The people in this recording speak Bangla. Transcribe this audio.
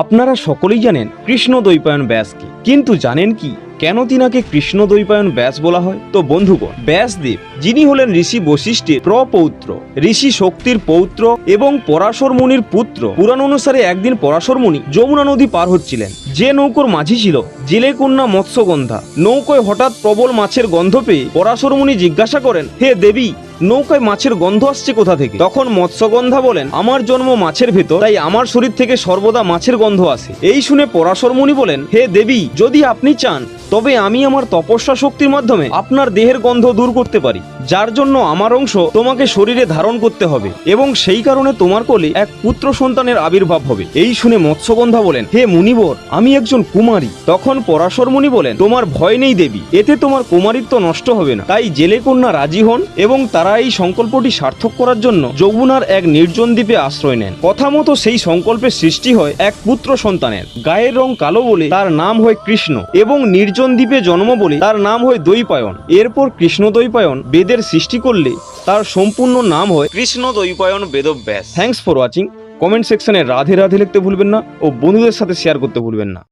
আপনারা সকলেই জানেন কৃষ্ণ দ্বৈপায়ন ব্যাসকে কিন্তু জানেন কি? কেন তিনাকে কৃষ্ণ দ্বৈপায়ন ব্যাস বলা হয়? তো বন্ধুগণ, ব্যাসদেব, যিনি হলেন ঋষি বশিষ্ঠের প্রপৌত্র, ঋষি শক্তির পৌত্র এবং পরাশর মুনির পুত্র পুরাণ অনুসারে একদিন পরাশর মুনি যমুনা নদী পার হচ্ছিলেন। যে নৌকোর মাঝি ছিল জেলে কন্যা মৎস্যগন্ধা। নৌকোয় হঠাৎ প্রবল মাছের গন্ধ পেয়ে পরাশর মুনি জিজ্ঞাসা করেন, হে দেবী নৌকায় মাছের গন্ধ আসছে কোথা থেকে? তখন মৎস্যগন্ধা বলেন, আমার জন্ম মাছের ভেতর, তাই আমার শরীর থেকে সর্বদা মাছের গন্ধ আসে। এই শুনে পরাশর মুনি বলেন, হে দেবী, যদি আপনি চান, তবে আমি আমার তপস্যা শক্তির মাধ্যমে আপনার দেহের গন্ধ দূর করতে পারি। যার জন্য আমার অংশ তোমাকে শরীরে ধারণ করতে হবে এবং সেই কারণে তোমার কোলে এক পুত্র সন্তানের আবির্ভাব হবে। এই শুনে মৎস্যগন্ধা বলেন, হে মুনিবর, আমি একজন কুমারী। তখন পরাশর মুনি বলেন, তোমার ভয় নেই দেবী, এতে তোমার কুমারিত্ব নষ্ট হবে না। তাই জেলে কন্যা রাজি হন এবং তারা এই সংকল্পটি সার্থক করার জন্য যমুনার এক নির্জন দ্বীপে আশ্রয় নেন। কথা মতো সেই সংকল্পের সৃষ্টি হয় এক পুত্র সন্তানের। গায়ের রং কালো বলে তার নাম হয় কৃষ্ণ এবং নির্জন দ্বীপে জন্ম বলে তার নাম হয় দৈপায়ন। এরপর কৃষ্ণ দৈপায়ন বেদের সৃষ্টি করলে তার সম্পূর্ণ নাম হয় Krishna Dwaipayan Vedvyas. Thanks for watching comment সেকশনে রাধে রাধে লিখতে ভুলবেন না ও বন্ধুদের সাথে শেয়ার করতে ভুলবেন না।